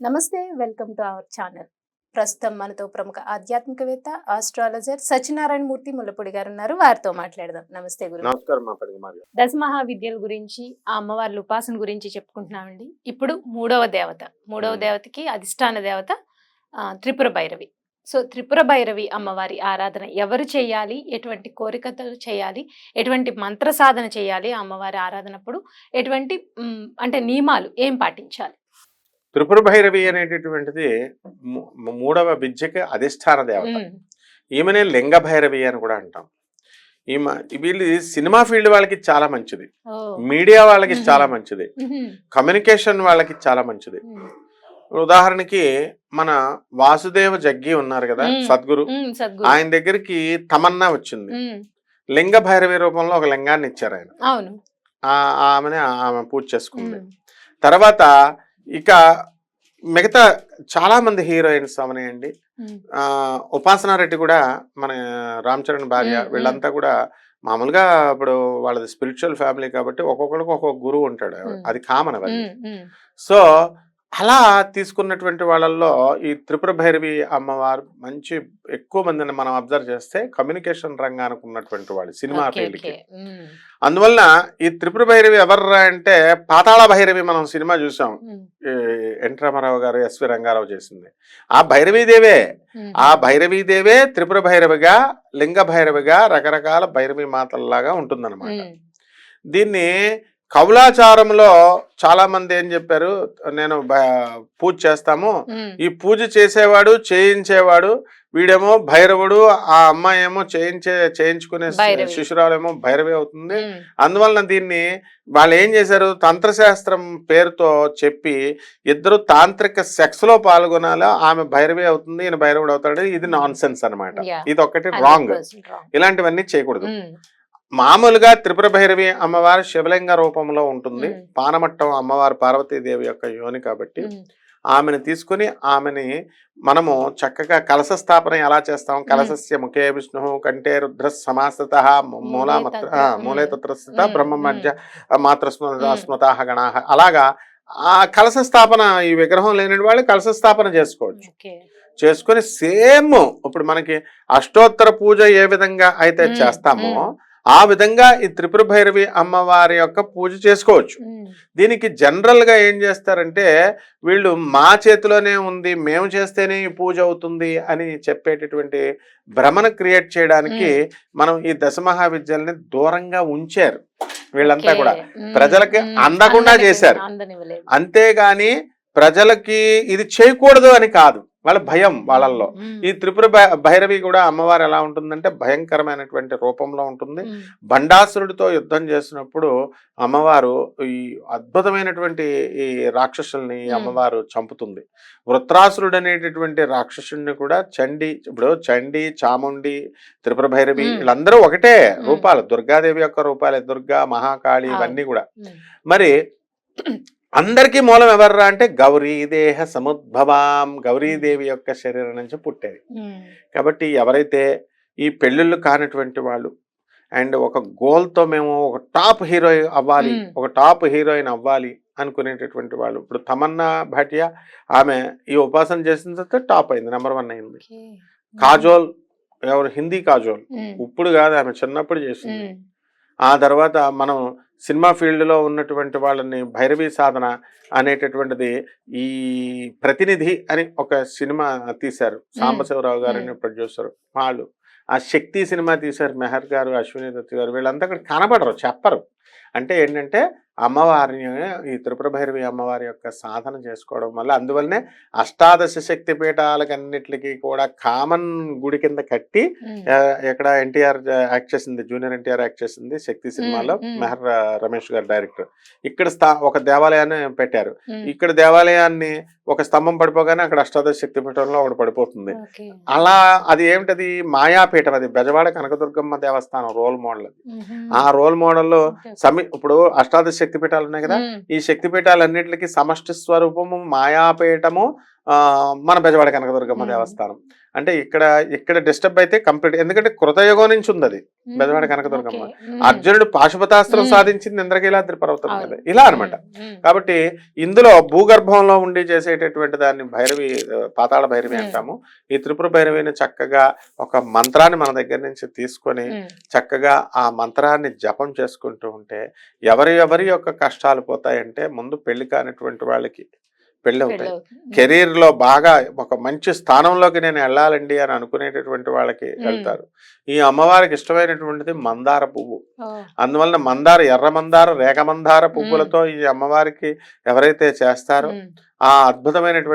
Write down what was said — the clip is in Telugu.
నమస్తే వెల్కమ్ టు అవర్ ఛానల్. ప్రస్తుతం మనతో ప్రముఖ ఆధ్యాత్మికవేత్త ఆస్ట్రాలజర్ సత్యనారాయణ మూర్తి ముల్లపూడి గారు ఉన్నారు వారితో మాట్లాడదాం. నమస్తే గురు. నమస్కారం దశ మహావిద్యల గురించి ఆ అమ్మవార్ల ఉపాసన గురించి చెప్పుకుంటున్నామండి. ఇప్పుడు మూడవ దేవత. మూడవ. దేవతకి అధిష్టాన దేవత త్రిపుర భైరవి. సో త్రిపుర భైరవి అమ్మవారి ఆరాధన ఎవరు చేయాలి? ఎటువంటి కోరికలు చేయాలి? ఎటువంటి మంత్ర సాధన చేయాలి? ఆ అమ్మవారి ఆరాధనప్పుడు ఎటువంటి అంటే నియమాలు ఏం పాటించాలి? త్రిపుర భైరవి అనేటటువంటిది మూడవ విద్యకి అధిష్టాన దేవత. ఈమెనే లింగ భైరవి అని కూడా అంటాం. ఈమె వీళ్ళు సినిమా ఫీల్డ్ వాళ్ళకి చాలా మంచిది. మీడియా వాళ్ళకి. చాలా మంచిది. కమ్యూనికేషన్ వాళ్ళకి చాలా మంచిది. ఉదాహరణకి మన వాసుదేవ జగ్గి ఉన్నారు కదా. సద్గురు. ఆయన దగ్గరికి తమన్నా వచ్చింది. లింగ భైరవి రూపంలో ఒక లింగాన్ని ఇచ్చారు ఆయన. ఆమెనే ఆమె పూజ చేసుకుంది. తర్వాత ఇక మిగతా చాలా మంది హీరోయిన్స్ అవనాయండి. ఉపాసన రెడ్డి కూడా మన రామ్ చరణ్ భార్య. వీళ్ళంతా కూడా మామూలుగా ఇప్పుడు వాళ్ళది స్పిరిచువల్ ఫ్యామిలీ కాబట్టి ఒక్కొక్కరికి ఒక్కొక్క గురువు ఉంటాడు. అది కామన్ అవన్నీ. సో అలా తీసుకున్నటువంటి వాళ్ళల్లో ఈ త్రిపుర భైరవి అమ్మవారు మంచి ఎక్కువ మందిని మనం అబ్జర్వ్ చేస్తే కమ్యూనికేషన్ రంగానికి ఉన్నటువంటి వాళ్ళు సినిమా ఫీల్డ్కి. అందువలన ఈ త్రిపుర భైరవి ఎవర్రా అంటే పాతాళ భైరవి మనం సినిమా చూసాం. ఎన్ రామారావు గారు ఎస్వి రంగారావు చేసింది. ఆ భైరవీదేవే ఆ భైరవీదేవే త్రిపుర భైరవిగా లింగ భైరవిగా రకరకాల భైరవి మాతల్లాగా ఉంటుందన్నమాట. దీన్ని కౌలాచారంలో చాలా మంది ఏం చెప్పారు? నేను పూజ చేస్తాము. ఈ పూజ చేసేవాడు చేయించేవాడు వీడేమో భైరవుడు ఆ అమ్మాయి ఏమో చేయించే చేయించుకునే. శిశురాలేమో భైరవి అవుతుంది. అందువలన దీన్ని వాళ్ళు ఏం చేశారు? తంత్రశాస్త్రం పేరుతో చెప్పి ఇద్దరు తాంత్రిక సెక్స్లో పాల్గొనాలా? ఆమె భైరవి అవుతుంది ఈయన భైరవుడు అవుతాడు. ఇది నాన్ సెన్స్ అనమాట. ఇది ఒకటి రాంగ్. 100% wrong. ఇలాంటివన్నీ చేయకూడదు. మామూలుగా త్రిపుర భైరవి అమ్మవారు శివలింగ రూపంలో ఉంటుంది. పానమట్టం అమ్మవారు పార్వతీదేవి యొక్క యోని కాబట్టి ఆమెను తీసుకుని ఆమెని మనము చక్కగా కలశ స్థాపన ఎలా చేస్తాం కలశస్య ముఖే విష్ణు కంటే రుద్ర సమాస్తత మూల. మూలే తత్ర స్థిత మ్, బ్రహ్మ. మధ్య మాతృస్మ మ్. స్మృతా గణాహ అలాగా ఆ కలశ స్థాపన ఈ విగ్రహం లేని వాళ్ళు కలశ స్థాపన చేసుకోవచ్చు. చేసుకొని సేమ్ ఇప్పుడు మనకి అష్టోత్తర పూజ ఏ విధంగా అయితే చేస్తామో. ఆ విధంగా ఈ త్రిపుర భైరవి అమ్మవారి యొక్క పూజ చేసుకోవచ్చు. దీనికి జనరల్గా ఏం చేస్తారంటే వీళ్ళు మా చేతిలోనే ఉంది మేము చేస్తేనే ఈ పూజ అవుతుంది అని చెప్పేటటువంటి భ్రమను క్రియేట్ చేయడానికి మనం ఈ దశ మహావిద్యల్ని దూరంగా ఉంచారు. వీళ్ళంతా. కూడా. ప్రజలకి అందకుండా చేశారు. అంతేగాని ప్రజలకి ఇది చేయకూడదు అని కాదు. వాళ్ళ భయం వాళ్ళల్లో ఈ త్రిపుర భైరవి కూడా అమ్మవారు ఎలా ఉంటుందంటే భయంకరమైనటువంటి రూపంలో ఉంటుంది బండాసురుడితో యుద్ధం చేసినప్పుడు అమ్మవారు ఈ అద్భుతమైనటువంటి ఈ రాక్షసుల్ని. అమ్మవారు చంపుతుంది వృత్రాసురుడు అనేటటువంటి రాక్షసుడిని కూడా చండి ఇప్పుడు చండి చాముండి త్రిపుర భైరవి. వీళ్ళందరూ ఒకటే. రూపాలు దుర్గాదేవి యొక్క రూపాలే దుర్గా మహాకాళి. ఇవన్నీ కూడా మరి అందరికీ మూలం ఎవర్రా అంటే గౌరీదేహ సముద్భవాం గౌరీదేవి యొక్క శరీరం నుంచి పుట్టేది. కాబట్టి ఎవరైతే ఈ పెళ్ళిళ్ళు కానటువంటి వాళ్ళు అండ్ ఒక గోల్తో మేము ఒక టాప్ హీరో అవ్వాలి. ఒక టాప్ హీరోయిన్ అవ్వాలి అనుకునేటటువంటి వాళ్ళు. ఇప్పుడు తమన్నా భాటియా ఆమె ఈ ఉపాసన చేసిన తర్వాత టాప్ అయింది నెంబర్ వన్ అయింది. కాజోల్ ఎవరు? హిందీ కాజోల్. ఇప్పుడు కాదు ఆమె చిన్నప్పుడు చేసింది. ఆ తర్వాత మనం సినిమా ఫీల్డ్లో ఉన్నటువంటి వాళ్ళని భైరవీ సాధన అనేటటువంటిది ఈ ప్రతినిధి అని ఒక సినిమా తీశారు. సాంబశివరావు గారు అని ప్రొడ్యూసర్. వాళ్ళు ఆ శక్తి సినిమా తీశారు. మెహర్ గారు అశ్విని దత్ గారు వీళ్ళంతా అక్కడ కనబడరు చెప్పరు. అంటే ఏంటంటే అమ్మవారిని ఈ త్రిపుర భైరవి అమ్మవారి యొక్క సాధన చేసుకోవడం వల్ల అందువల్లనే అష్టాదశ శక్తి పీఠాలకన్నిటికీ కూడా కామన్ గుడి కింద కట్టి ఇక్కడ ఎన్టీఆర్ యాక్ట్ చేసింది జూనియర్ ఎన్టీఆర్ యాక్ట్ చేసింది శక్తి సినిమాలో. మెహర్ రమేష్ గారు డైరెక్టర్ ఇక్కడ స్థా ఒక దేవాలయాన్ని పెట్టారు ఇక్కడ దేవాలయాన్ని ఒక స్తంభం పడిపోగానే అక్కడ అష్టాదశ శక్తి పీఠంలో ఒకటి పడిపోతుంది. అలా అది ఏమిటది మాయాపీఠం అది బెజవాడ కనకదుర్గమ్మ దేవస్థానం రోల్ మోడల్ అది. ఆ రోల్ మోడల్లో. సమీ ఇప్పుడు అష్టాదశ శక్తి పీఠాలు ఉన్నాయి కదా ఈ శక్తి పీఠాలన్నిటికీ సమష్టి స్వరూపము మాయాపీఠము మన బెజవాడ కనకదుర్గమ్మ మ్మ్. దేవస్థానం అంటే ఇక్కడ ఇక్కడ డిస్టర్బ్ అయితే కంప్లీట్ ఎందుకంటే కృతయుగం నుంచి ఉంది అది బెజవాడ కనకదుర్గమ్మ. అర్జునుడు పాశుపతాస్త్రం. సాధించింది ఇంద్రకీలాద్రి పర్వతం. మీద ఇలా అన్నమాట మ్మ్. కాబట్టి ఇందులో భూగర్భంలో ఉండి చేసేటటువంటి దాన్ని భైరవి పాతాళ భైరవి. అంటాము ఈ త్రిపుర భైరవిని చక్కగా ఒక మంత్రాన్ని మన దగ్గర నుంచి తీసుకొని. చక్కగా ఆ మంత్రాన్ని జపం చేసుకుంటూ ఉంటే ఎవరి ఎవరి యొక్క కష్టాలు పోతాయంటే ముందు పెళ్ళి కానిటువంటి వాళ్ళకి పెళ్ళి అవుతాయి పెళ్ళవుతుంది. కెరీర్లో బాగా ఒక మంచి స్థానంలోకి నేను వెళ్ళాలండి అని అనుకునేటటువంటి వాళ్ళకి. వెళ్తారు ఈ అమ్మవారికి ఇష్టమైనటువంటిది మందార పువ్వు. అందువలన మందార ఎర్ర మందార రేఖ మందార పువ్వులతో ఈ అమ్మవారికి ఎవరైతే చేస్తారో. ఆ అద్భుతమైనటువంటి